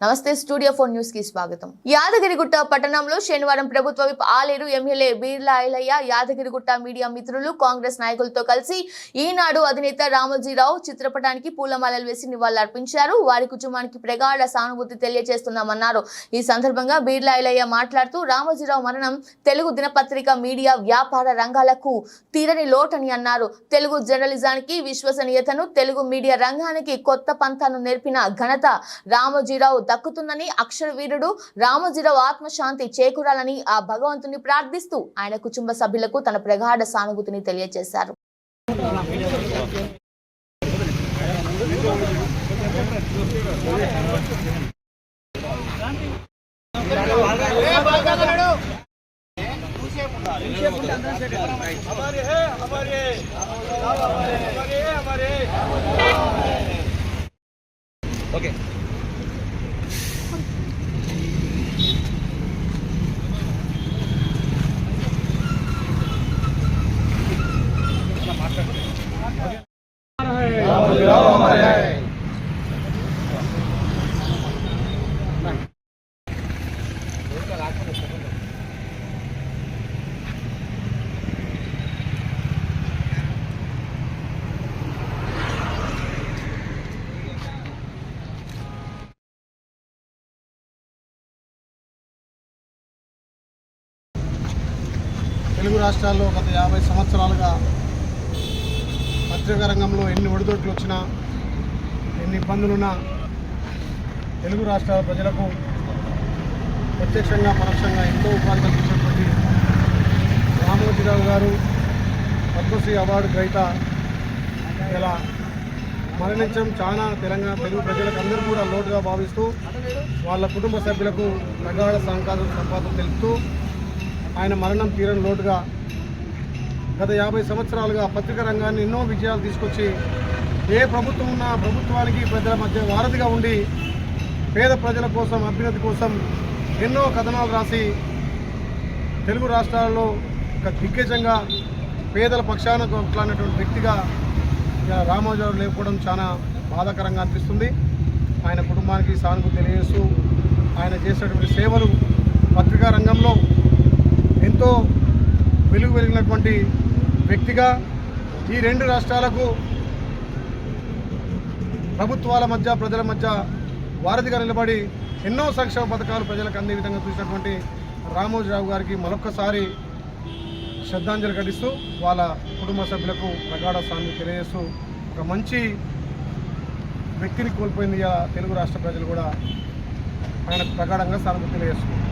నమస్తే studio four న్యూస్కి స్వాగతం. యాదగిరిగుట్ట పట్టణంలో శనివారం ప్రభుత్వ whip Aleru MLA Beerla Ilaiah Yadagirigutta media మిత్రులు కాంగ్రెస్ నాయకులతో కలిసి ఈనాడు అధినేత రామోజీరావు చిత్రపటానికి పూలమాలలు వేసి నివాళులర్పించారు. వారి కుటుంబానికి ప్రగాఢ సానుభూతి తెలియజేస్తున్నామన్నారు. ఈ సందర్భంగా బీర్లా ఐలయ్య మాట్లాడుతూ రామోజీరావు మరణం తెలుగు దినపత్రిక మీడియా వ్యాపార రంగాలకు తీరని లోటని అన్నారు. తెలుగు జర్నలిజానికి విశ్వసనీయతను తెలుగు మీడియా రంగానికి కొత్త పంతాను నేర్పిన ఘనత రామోజీరావు దక్కుతుందని అక్షర వీరుడు రామజీరావు ఆత్మశాంతి చేకూరాలని ఆ భగవంతుని ప్రార్థిస్తూ ఆయన కుటుంబ సభ్యులకు తన ప్రగాఢ సానుభూతిని తెలియజేశారు. हमारे है। తెలుగు రాష్ట్రాల్లో గత యాభై సంవత్సరాలుగా పత్రికా రంగంలో ఎన్ని ఒడిదొడ్లు వచ్చినా ఎన్ని ఇబ్బందులున్నా తెలుగు రాష్ట్రాల ప్రజలకు ప్రత్యక్షంగా పరోక్షంగా ఎంతో ఉపాధి కల్పించినటువంటి రామోజీరావు గారు పద్మశ్రీ అవార్డు గ్రహీత ఇలా మరణించడం చాలా తెలంగాణ తెలుగు ప్రజలకు అందరూ కూడా లోటుగా భావిస్తూ వాళ్ళ కుటుంబ సభ్యులకు ప్రగాఢ సంకాద సంపాదన తెలుపుతూ ఆయన మరణం తీరని లోటుగా గత యాభై సంవత్సరాలుగా పత్రికా రంగాన్ని ఎన్నో విజయాలు తీసుకొచ్చి ఏ ప్రభుత్వం ఉన్నా ప్రభుత్వానికి ప్రజల మధ్య వారధిగా ఉండి పేద ప్రజల కోసం అభ్యున్నతి కోసం ఎన్నో కథనాలు రాసి తెలుగు రాష్ట్రాల్లో ఒక దిగ్గజంగా పేదల పక్షాన కొట్లాడినటువంటి వ్యక్తిగా ఇలా రామోజీరావు లేకపోవడం చాలా బాధాకరంగా అనిపిస్తుంది. ఆయన కుటుంబానికి సానుభూతి తెలియజేస్తూ ఆయన చేసినటువంటి సేవలు పత్రికా రంగంలో ఎంతో వెలుగు వెలిగినటువంటి వ్యక్తిగా ఈ రెండు రాష్ట్రాలకు ప్రభుత్వాల మధ్య ప్రజల మధ్య వారధిగా నిలబడి ఎన్నో సంక్షేమ పథకాలు ప్రజలకు అందే విధంగా చూసినటువంటి రామోజీరావు గారికి మరొకసారి శ్రద్ధాంజలి ఘటిస్తూ వాళ్ళ కుటుంబ సభ్యులకు ప్రగాఢ స్వామి తెలియజేస్తూ ఒక మంచి వ్యక్తిని కోల్పోయింది తెలుగు రాష్ట్ర ప్రజలు కూడా. ఆయనకు ప్రగాఢంగా సానుభూతి తెలియజేస్తున్నారు